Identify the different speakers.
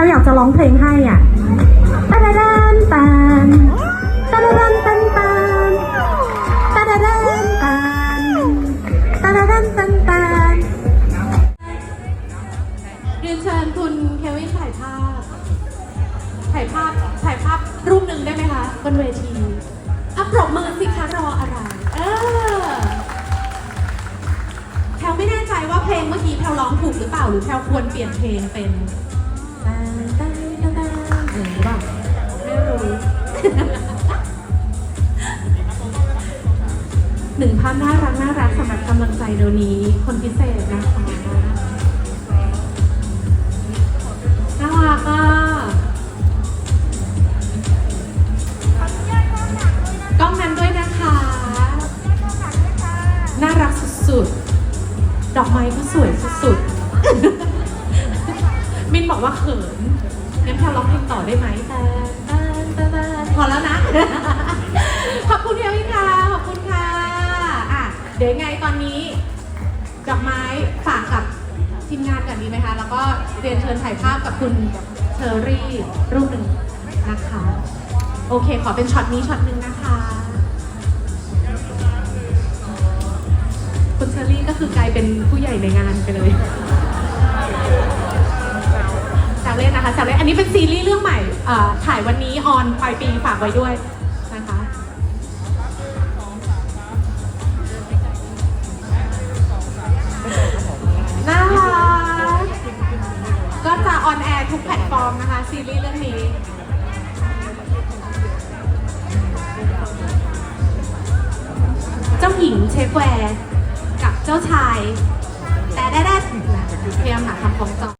Speaker 1: ลอยากจะร้องเพลงให้อะตาดาดันตันตาดาดันตันตันตาดาดันตันตาดาดันตันตัน
Speaker 2: เรียนเชิญคุณเควินถ่ายภาพ ถ่ายภาพ ถ่ายภาพรูปหนึ่งได้ไหมคะบนเวทีอะปรบมือสิคะรออะไร เออแพลวไม่แน่ใจว่าเพลงเมื่อกี้แพลวร้องถูกหรือเปล่าหรือแพลวควรเปลี่ยนเพลงเป็น ตาตาตาตาเออหรือเปล่าไม่รู้หนึ่งภาพน่ารักน่ารักสำหรับกำลังใจเดี๋ยวนี้ คนพิเศษนะคะน่ารักอะกล้องนั้นด้วยนะคะ น่ารักสุดๆ ดอกไม้ก็สวยสุดๆ มินบอกว่าเขินงั้นแพลร้องเพลงต่อได้ไหมแต่แต่แต่พอแล้วนะ ขอบคุณเฮียวิค่ะ ขอบคุณค่ะอะ เดี๋ยวยังไงตอนนี้ดอกไม้ฝากกับทีมงานกันดีไหมคะ แล้วก็เรียนเชิญถ่ายภาพกับคุณเชอรี่รูปหนึ่งนะคะ โอเค ขอเป็นช็อตนี้ช็อตหนึ่งนะคะ คุณเชอรี่ก็คือกลายเป็นผู้ใหญ่ในงานไปเลย อันนี้เป็นซีรีส์เรื่องใหม่ถ่ายวันนี้ออนปลายปีฝากไว้ด้วยนะคะน่ารักก็จะออนแอร์ทุกแพลตฟอร์มนะคะซีรีส์เรื่องนี้เจ้าหญิงเชฟแวร์กับเจ้าชาย แต่ได้ได้พยายามหาคำฟ้องจอง